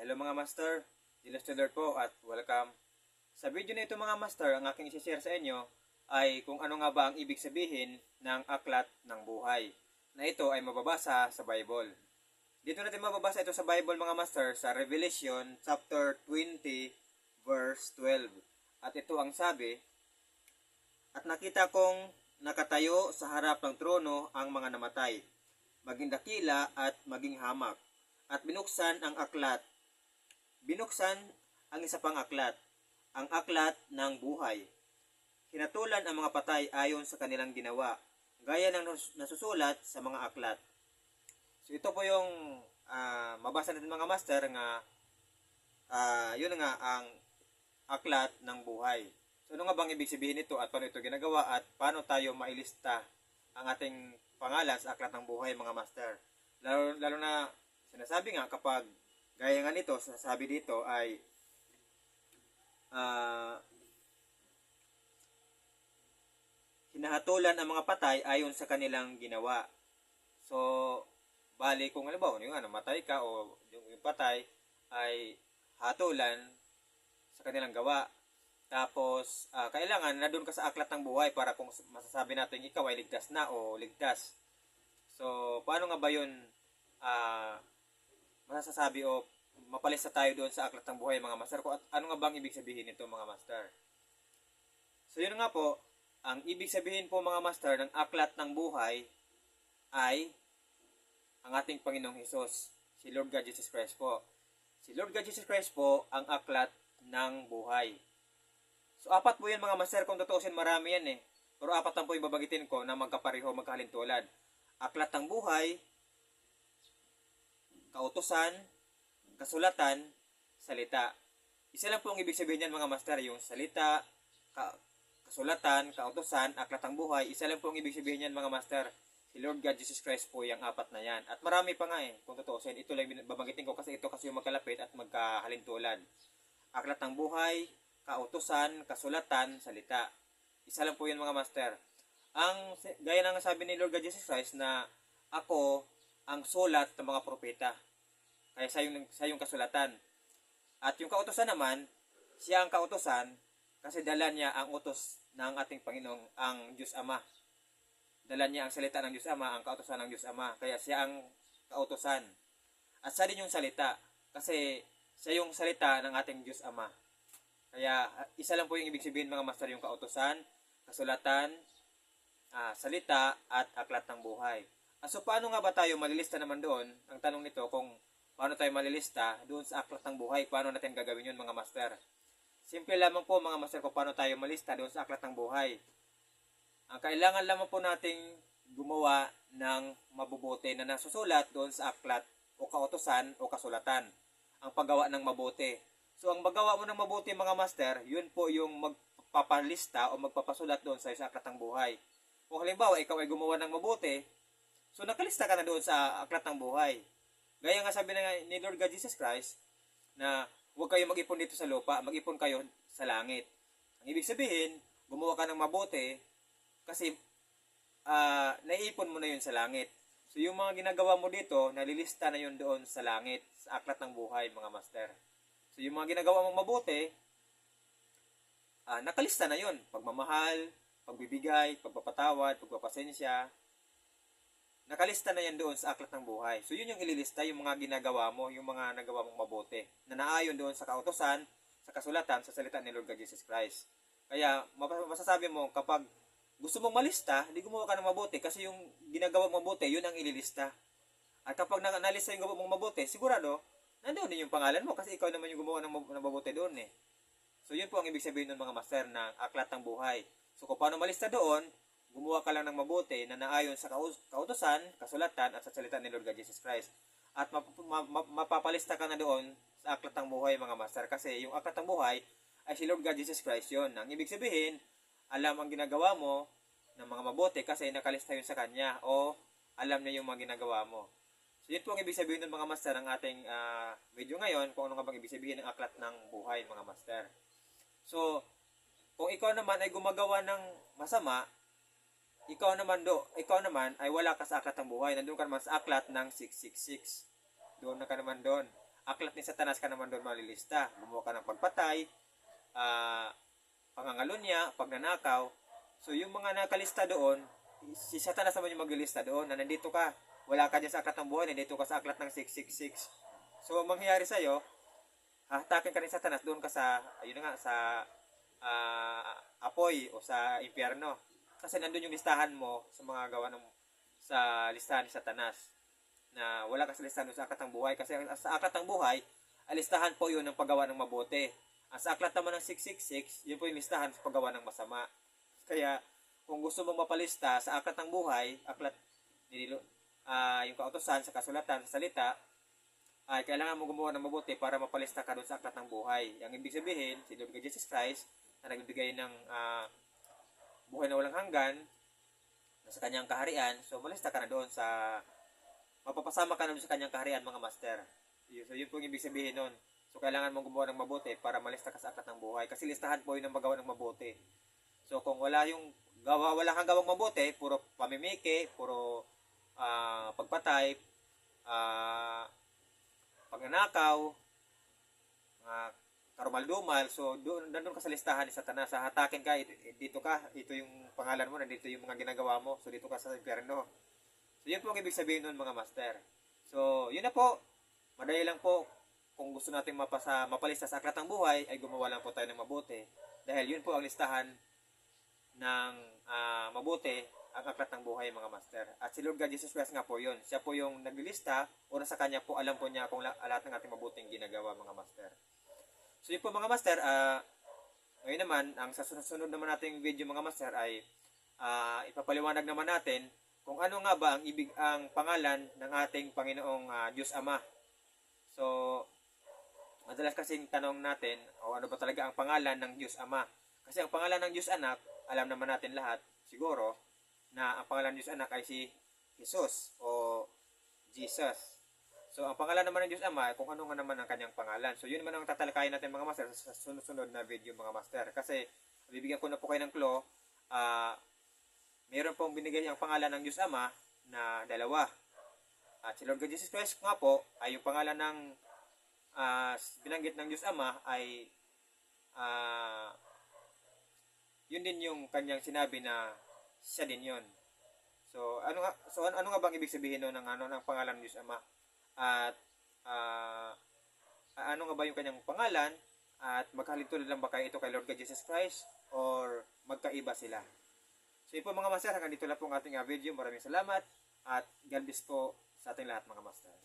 Hello mga master, Dilas po at welcome. Sa video na ito mga master, ang aking isi-share sa inyo ay kung ano nga ba ang ibig sabihin ng aklat ng buhay. Na ito ay mababasa sa Bible. Dito natin mababasa ito sa Bible mga master sa Revelation chapter 20 verse 12. At ito ang sabi, At nakita kong nakatayo sa harap ng trono ang mga namatay, maging dakila at maging hamak at binuksan ang aklat. Binuksan ang isa pang aklat, ang aklat ng buhay. Hinatulan ang mga patay ayon sa kanilang ginawa, gaya ng nas- nasusulat sa mga aklat. So ito po yung ah, mabasa natin mga master nga ah, yun nga ang aklat ng buhay. So ano nga bang ibig sabihin nito at paano ito ginagawa at paano tayo mailista ang ating pangalan sa aklat ng buhay mga master. Lalo, lalo na sinasabi nga kapag gaya nga nito, sasabi dito ay ah hinahatulan ang mga patay ayon sa kanilang ginawa. So, bali kung halimbawa, yung ano, matay ka o yung, yung patay ay hatulan sa kanilang gawa. Tapos, ah, kailangan na doon ka sa aklat ng buhay para kung masasabi natin ikaw ay ligtas na o ligtas. So, paano nga ba yun ah, masasabi o mapalista tayo doon sa aklat ng buhay mga master ko at ano nga bang ibig sabihin nito mga master? So, yun nga po, ang ibig sabihin po mga master ng aklat ng buhay ay ang ating Panginoong Hesus, si Lord God Jesus Christ po. Si Lord God Jesus Christ po ang aklat ng buhay. So apat po yan mga master, kung tutuusin marami yan eh. Pero apat lang po yung babagitin ko na magkapareho, magkahalintulad. Aklat ng buhay, kautusan, kasulatan, salita. Isa lang po ang ibig sabihin yan mga master, yung salita, ka- kasulatan, kautusan, aklat ng buhay. Isa lang po ang ibig sabihin yan mga master. Si Lord God Jesus Christ po yung apat na yan. At marami pa nga eh, kung tutuusin. Ito lang yung babagitin ko kasi ito kasi yung magkalapit at magkahalintulad. Aklat ng buhay, kautusan, kasulatan, salita. Isa lang po yun mga master. Ang gaya ng sabi ni Lord God Jesus Christ na ako ang sulat ng mga propeta. Kaya sa yung, sa yung kasulatan. At yung kautusan naman, siya ang kautusan kasi dala niya ang utos ng ating Panginoong ang Diyos Ama. Dala niya ang salita ng Diyos Ama, ang kautosan ng Diyos Ama. Kaya siya ang kautosan. At siya din yung salita kasi siya yung salita ng ating Diyos Ama. Kaya isa lang po yung ibig sabihin mga master yung kautosan, kasulatan, ah, salita at aklat ng buhay. Ah, so paano nga ba tayo malilista naman doon? Ang tanong nito kung paano tayo malilista doon sa aklat ng buhay, paano natin gagawin yun mga master? Simple lamang po mga master kung paano tayo malista doon sa aklat ng buhay. Ang kailangan lamang po nating gumawa ng mabubuti na nasusulat doon sa aklat o kautosan o kasulatan. Ang paggawa ng mabuti. So ang magawa mo ng mabuti mga master, yun po yung magpapalista o magpapasulat doon sa, sa aklat ng buhay. Kung halimbawa ikaw ay gumawa ng mabuti, so nakalista ka na doon sa aklat ng buhay. Gaya nga sabi na ni Lord God Jesus Christ na huwag kayo mag-ipon dito sa lupa, mag-ipon kayo sa langit. Ang ibig sabihin, gumawa ka ng mabuti kasi ah naiipon mo na yun sa langit. So yung mga ginagawa mo dito, nalilista na yun doon sa langit, sa aklat ng buhay mga master. So yung mga ginagawa mong mabuti, ah nakalista na yun. Pagmamahal, pagbibigay, pagpapatawad, pagpapasensya, nakalista na yan doon sa aklat ng buhay. So yun yung ililista, yung mga ginagawa mo, yung mga nagawa mong mabuti, na naayon doon sa kautosan, sa kasulatan, sa salita ni Lord God Jesus Christ. Kaya masasabi mo, kapag gusto mong malista, hindi gumawa ka ng mabuti kasi yung ginagawa mong mabuti, yun ang ililista. At kapag na- nalista yung gawa mong mabuti, sigurado, nandoon din yung pangalan mo kasi ikaw naman yung gumawa ng, ng mabuti doon eh. So yun po ang ibig sabihin ng mga master ng aklat ng buhay. So kung paano malista doon, gumawa ka lang ng mabuti na naayon sa kautosan, kasulatan at sa salita ni Lord God Jesus Christ. At map- ma- ma- mapapalista ka na doon sa aklat ng buhay mga master kasi yung aklat ng buhay ay si Lord God Jesus Christ yun. Ang ibig sabihin, alam ang ginagawa mo ng mga mabuti kasi nakalista yun sa kanya o alam niya yung mga ginagawa mo. So yun po ang ibig sabihin ng mga master ng ating ah, video ngayon kung ano nga bang ibig sabihin ng aklat ng buhay mga master. So, kung ikaw naman ay gumagawa ng masama, ikaw naman do, ikaw naman ay wala ka sa aklat ng buhay. Nandun ka naman sa aklat ng 666. Doon na ka naman doon. Aklat ni Satanas ka naman doon malilista. Gumawa ka ng pagpatay, ah, pangangalonya, pagnanakaw. So yung mga nakalista doon, si Satanas naman yung maglilista doon na nandito ka. Wala ka dyan sa aklat ng buhay, nandito ka sa aklat ng 666. So ang mangyayari sa'yo, hahatakin ka ni Satanas doon ka sa, ayun nga, sa ah, apoy o sa impyerno. Kasi nandun yung listahan mo sa mga gawa ng sa listahan ni Satanas na wala ka sa listahan sa aklat ng buhay. Kasi sa aklat ng buhay ang listahan po yun ng paggawa ng mabuti. Sa aklat naman ng 666 yun po yung listahan sa paggawa ng masama. Kaya kung gusto mong mapalista sa aklat ng buhay aklat nililo ah yung kautosan sa kasulatan sa salita ay kailangan mo gumawa ng mabuti para mapalista ka doon sa aklat ng buhay. Ang ibig sabihin si Lord Jesus Christ na nagbibigay ng ah, buhay na walang hanggan sa kanyang kaharian so malista ka na doon sa mapapasama ka na doon sa kanyang kaharian mga master. So yun po yung ibig sabihin nun. So kailangan mong gumawa ng mabuti para malista ka sa aklat ng buhay. Kasi listahan po yun ang magawa ng mabuti. So kung wala yung gawa, wala kang gawang mabuti, puro pamimiki, puro ah, pagpatay, ah, pagnanakaw, mga karumal-dumal, so doon nandun ka sa listahan ni Satanas, hatakin ka, ito- dito ka, ito yung pangalan mo, nandito yung mga ginagawa mo, so dito ka sa impyerno. So, yun po ang ibig sabihin nun mga master. So, yun na po. Madali lang po. Kung gusto natin mapasa, mapalista sa aklat ng buhay, ay gumawa lang po tayo ng mabuti. Dahil yun po ang listahan ng ah, mabuti ang aklat ng buhay mga master. At si Lord God Jesus Christ nga po yun. Siya po yung naglilista. Una sa kanya po, alam po niya kung la- lahat ng ating mabuting ginagawa mga master. So yun po mga master, ah, ngayon naman, ang sa sunod naman nating video mga master ay ah, ipapaliwanag naman natin kung ano nga ba ang ibig ang pangalan ng ating Panginoong ah, Diyos Ama. So, madalas kasing tanong natin, o ano ba talaga ang pangalan ng Diyos Ama? Kasi ang pangalan ng Diyos Anak, alam naman natin lahat, siguro, na ang pangalan ng Diyos Anak ay si Jesus o Jesus. So, ang pangalan naman ng Diyos Ama, kung ano nga naman ang kanyang pangalan. So, yun naman ang tatalakayin natin mga master sa sunod-sunod na video mga master. Kasi, bibigyan ko na po kayo ng clue, ah, meron pong binigay ang pangalan ng Diyos Ama na dalawa. At si Lord God Jesus Christ nga po, ay yung pangalan ng ah, binanggit ng Diyos Ama ay ah, yun din yung kanyang sinabi na siya din yun. So ano nga so ano, ano nga bang ibig sabihin nun ng ano ng pangalan ng Diyos Ama? At ah, ano nga ba yung kanyang pangalan? At magkalitulad lang ba kayo ito kay Lord God Jesus Christ or magkaiba sila? So yun po mga master, hanggang dito lang po ang ating ah, video. Maraming salamat at God bless po sa ating lahat mga master.